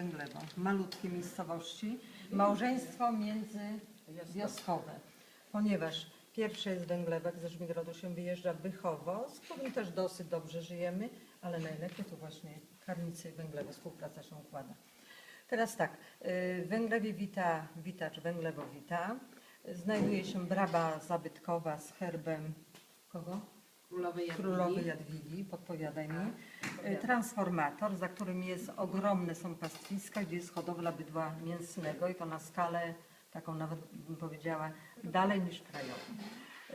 Węglewo, malutkie miejscowości, małżeństwo międzywioskowe, ponieważ pierwsze jest Węglewek, ze Żmigrodu się wyjeżdża Bychowo, z którym też dosyć dobrze żyjemy, ale najlepiej to właśnie Karnicy Węglewo, współpraca się układa. Teraz tak, y, Węglewie wita, witacz Węglewo wita, znajduje się braba zabytkowa z herbem kogo? Królowej Jadwigi. Królowej Jadwigi, podpowiadaj mi. Y, Transformator, za którym jest ogromne są pastwiska, gdzie jest hodowla bydła mięsnego i to na skalę taką nawet bym powiedziała dalej niż krajową.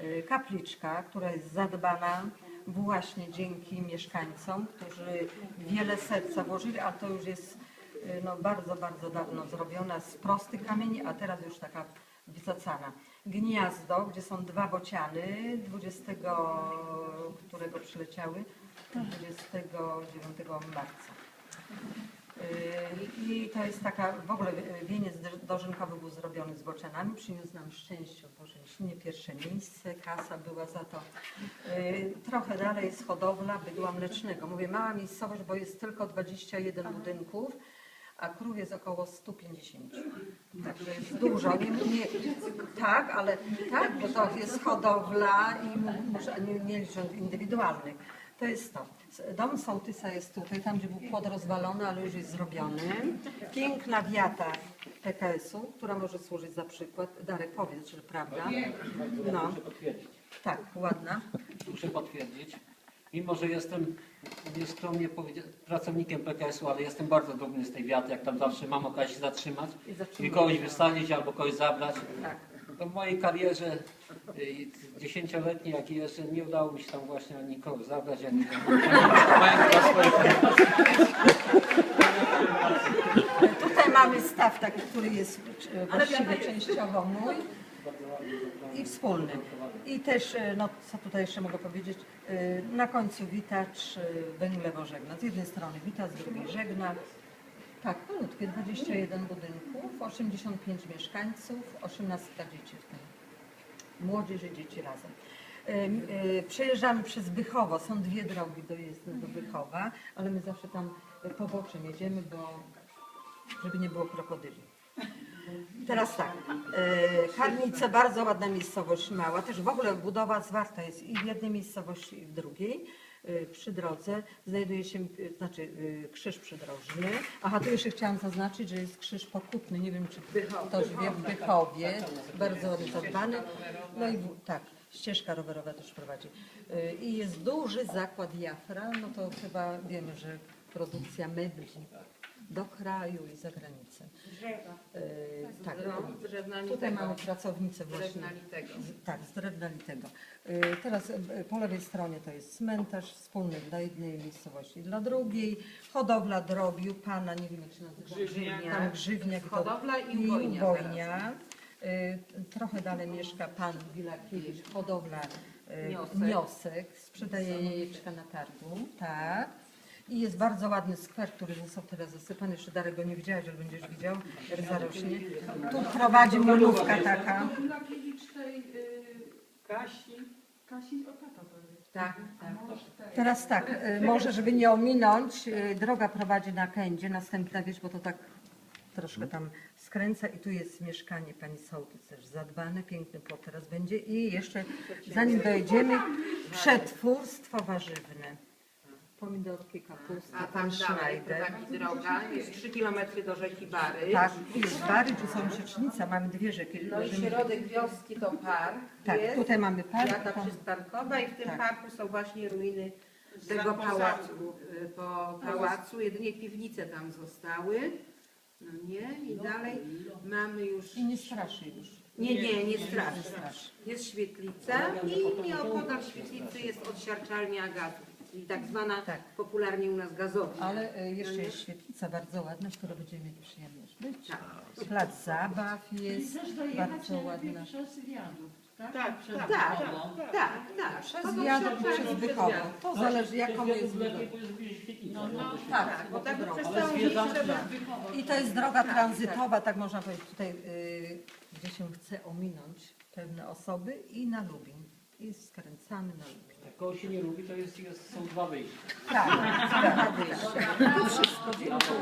Y, Kapliczka, która jest zadbana właśnie dzięki mieszkańcom, którzy wiele serca włożyli, a to już jest y, no, bardzo, bardzo dawno zrobiona z prostych kamieni, a teraz już taka wycacana. Gniazdo, gdzie są dwa bociany, 20, którego przyleciały, 29 marca. Yy, I to jest taka, w ogóle yy, wieniec dożynkowy był zrobiony z bocianami, przyniósł nam szczęście, Boże, nie pierwsze miejsce, kasa była za to. Yy, Trochę dalej jest hodowla bydła mlecznego. Mówię mała miejscowość, bo jest tylko 21 budynków, a krów jest około 150. Także jest dużo. Nie, nie, tak, ale tak, bo to jest hodowla i muszę, nie, nie licząc indywidualnych. To jest to. Dom sołtysa jest tutaj, tam gdzie był płot rozwalony, ale już jest zrobiony. Piękna wiata PKS-u, która może służyć za przykład. Darek, powiedz, że prawda. No, Muszę potwierdzić. tak, ładna. Muszę potwierdzić. Mimo, że jestem nieskromnie pracownikiem PKS-u, ale jestem bardzo dumny z tej wiaty, jak tam zawsze mam okazję zatrzymać I i kogoś wysadzić albo kogoś zabrać. Tak. To w mojej karierze y, dziesięcioletniej, jak jeszcze nie udało mi się tam właśnie ani nikogo zabrać, ani Tutaj mamy staw taki, który jest e, właściwie częściowo mój i wspólny. I też, e, no co tutaj jeszcze mogę powiedzieć, e, na końcu witacz e, Węglewo żegna. Z jednej strony wita, z drugiej żegna. Tak, malutkie, 21 budynków, 85 mieszkańców, 18 dzieci w tym. Młodzież i dzieci razem. Przejeżdżamy przez Bychowo, są dwie drogi do Bychowa, ale my zawsze tam poboczem jedziemy, bo żeby nie było krokodyli. Teraz tak, e, Karnice, bardzo ładna miejscowość mała, też w ogóle budowa zwarta jest i w jednej miejscowości i w drugiej. E, Przy drodze znajduje się, e, znaczy e, krzyż przydrożny. Aha, tu jeszcze chciałam zaznaczyć, że jest krzyż pokutny, nie wiem czy ktoś wie, w Bychowie, bardzo ładnie zadbany. No i w- tak, ścieżka rowerowa też prowadzi. E, I jest duży zakład Jafra, no to chyba wiemy, że produkcja mebli do kraju i za granicę. E, tak, Z drewna tutaj litego. mamy pracownicę właśnie. Drewna litego. Z- Tak, z drewna litego. E, Teraz e, po lewej stronie to jest cmentarz wspólny dla jednej miejscowości, dla drugiej. Hodowla drobiu, pana, nie wiem jak się nazywa. Grzywniak. to- Hodowla i i ubojnia ubojnia. E, Trochę dalej mieszka pan Wilakiewicz, hodowla Niosek. niosek, sprzedaje jajeczka na targu, tak. I jest bardzo ładny skwer, który został teraz zasypany. Jeszcze Darek go nie widziałeś, ale będziesz widział, jak zarośnie. Tu prowadzi molówka taka. Kasi. Kasi, o tata to jest. Tak, tak. Teraz tak, y, może żeby nie ominąć, y, droga prowadzi na Kędzie, następna wieś, bo to tak troszkę tam skręca i tu jest mieszkanie pani sołtys też zadbane, piękny płot teraz będzie i jeszcze zanim dojedziemy, przetwórstwo warzywne. Pomidorki, kapusty, A pan tam dalej Schneider. prowadzi droga, jest 3 km do rzeki Bary. Tak, jest Bary, tu są Siecznica, mamy dwie rzeki. No i środek wioski to park Tak, jest. tutaj mamy park. Tam- przystankowa i w tym Tak. parku są właśnie ruiny tego pałacu. Y, Po pałacu jedynie piwnice tam zostały. No nie, i dalej mamy już... I nie straszy już. Nie, nie, nie Nie straszy. straszy. Jest świetlica i nieopodal świetlicy jest odsiarczalnia gazów, czyli tak zwana Tak. popularnie u nas gazownia. Ale e, jeszcze No nie? jest świetlica bardzo ładna, w której będziemy mieli przyjemność być. Tak. Plac zabaw jest dojechać bardzo najlepiej przez wiadukt, tak? Tak, Przez tak, tak, tak, tak. Przez przetargi przez Bychowo. To zależy jaką jest świetlicy. No, no, Tak, bo tak przez całą zwierzęta- trzeba I to jest droga tranzytowa, tak można powiedzieć tutaj, y, gdzie się chce ominąć pewne osoby i na Lubin i skręcamy na lewo. Jak kogoś się nie lubi, to jest, jest, są dwa wyjścia. Tak, tak, tak. Wszystko dziękuję.